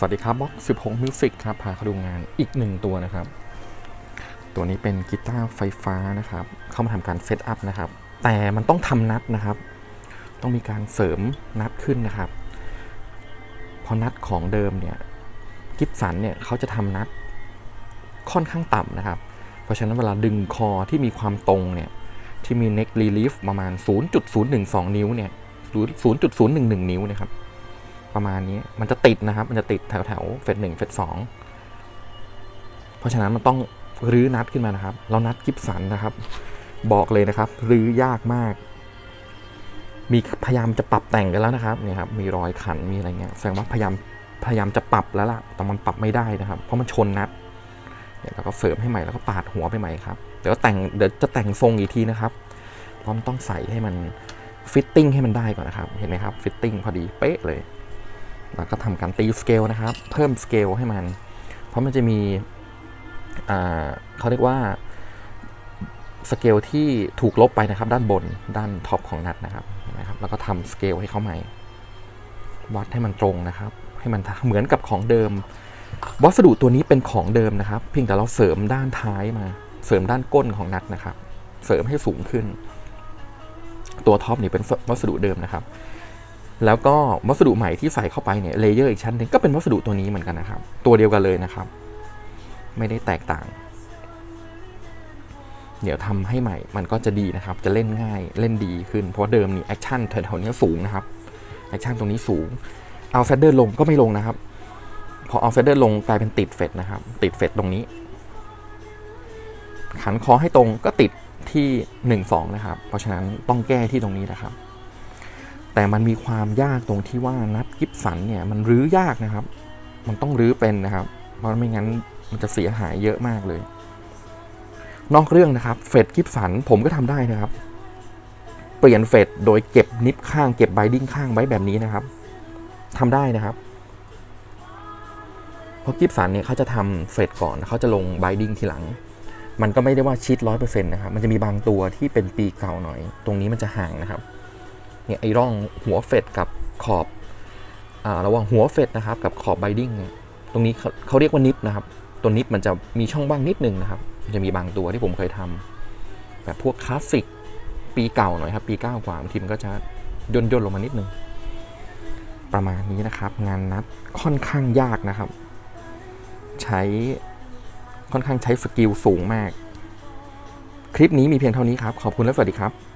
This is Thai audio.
สวัสดีครับบล็อก16 Music ครับพาเขาดูงานอีกหนึ่งตัวนะครับ ตัวนี้เป็นกีตาร์ไฟฟ้านะครับ เข้ามาทำการเซตอัพนะครับ แต่มันต้องทำนัดนะครับ ต้องมีการเสริมนัดขึ้นนะครับพราะนัดของเดิมเนี่ยกิฟสันเนี่ยเขาจะทำนัดค่อนข้างต่ำนะครับ เพราะฉะนั้นเวลาดึงคอที่มีความตรงเนี่ยที่มี neck relief ประมาณ 0.012 นิ้วเนี่ย0.011 นิ้วนะครับ ประมาณนี้ มันจะติดนะครับ มันจะติดแถวแถวเฟสหนึ่งเฟสสองเพราะฉะนั้นมันต้องรื้อนัดขึ้นมานะครับ เรานัดกิฟสันนะครับ บอกเลยนะครับรื้อยากมาก มีพยายามจะปรับแต่งกันแล้วนะครับเนี่ยครับมีรอยขันมีอะไรเงี้ยแสดงว่าพยายามพยายามจะปรับแล้วล่ะ แต่มันปรับไม่ได้นะครับ เพราะมันชนนัดเนี่ยเราก็เสริมให้ใหม่แล้วก็ปาดหัวไปใหม่ครับ เดี๋ยวแต่งเดี๋ยวจะแต่งทรงอีกทีนะครับเพราะมันต้องใส่ให้มันฟิตติ้งให้มันได้ก่อนนะครับ เห็นไหมครับ ฟิตติ้งพอดีเป๊ะเลย แล้วก็ทำการตีสเกลนะครับ เพิ่มสเกลให้มัน เพราะมันจะมีเขาเรียกว่าสเกลที่ถูกลบไปนะครับ ด้านบนด้านท็อปของนัดนะครับนไหมครับ แล้วก็ทำสเกลให้เขาใหม่ วัดให้มันตรงนะครับ ให้มันเหมือนกับของเดิม วัสดุตัวนี้เป็นของเดิมนะครับ เพียงแต่เราเสริมด้านท้ายมา เสริมด้านก้นของนัดนะครับ เสริมให้สูงขึ้น ตัวท็อปนี่เป็นวัสดุเดิมนะครับ แล้วก็วัสดุใหม่ที่ใส่เข้าไปเนี่ยเลเยอร์อีกชั้นหนึ่งก็เป็นวัสดุตัวนี้เหมือนกันนะครับ ตัวเดียวกันเลยนะครับ ไม่ได้แตกต่าง เดี๋ยวทำให้ใหม่มันก็จะดีนะครับ จะเล่นง่ายเล่นดีขึ้น เพราะเดิมนี่แอคชั่นแถวๆนี้สูงนะครับแอคชั่นตรงนี้สูงเอาเฟดเดอร์ลงก็ไม่ลงนะครับ พอเอาเฟดเดอร์ลงกลายเป็นติดเฟดนะครับ ติดเฟดตรงนี้ ขันคอให้ตรงก็ติดที่ 1 2 นะครับ เพราะฉะนั้นต้องแก้ที่ตรงนี้นะครับ แต่มันมีความยากตรงที่ว่านัดกิฟสันเนี่ยมันรื้อยากนะครับ มันต้องรื้อเป็นนะครับ เพราะไม่งั้นมันจะเสียหายเยอะมากเลย นอกเรื่องนะครับ เฟดกิฟสันผมก็ทำได้นะครับ เปลี่ยนเฟดโดยเก็บนิบข้างเก็บไบดิ้งข้างไว้แบบนี้นะครับทำได้นะครับเพราะกิฟสันเนี่ยเขาจะทำเฟดก่อนเขาจะลงไบดิ้งทีหลัง มันก็ไม่ได้ว่าชิดร้อยเปอร์เซ็นต์นะครับ มันจะมีบางตัวที่เป็นปีเก่าหน่อย ตรงนี้มันจะห่างนะครับ เนี่ยไอ้ร่องหัวเฟดกับขอบอ่าระหว่างหัวเฟดนะครับกับขอบไบดิ้งเนี่ยตรงนี้เขาเขาเรียกว่านิปนะครับ ตัวนิปมันจะมีช่องว่างนิดนึงนะครับจะมีบางตัวที่ผมเคยทำแบบพวกคลาสสิกปีเก่าหน่อยครับ ปีเก้ากว่าบางทีมันก็จะย่นย่นๆลงมานิดนึงประมาณนี้นะครับ งานนัดค่อนข้างยากนะครับ ใช้ค่อนข้างใช้สกิลสูงมาก คลิปนี้มีเพียงเท่านี้ครับ ขอบคุณและสวัสดีครับ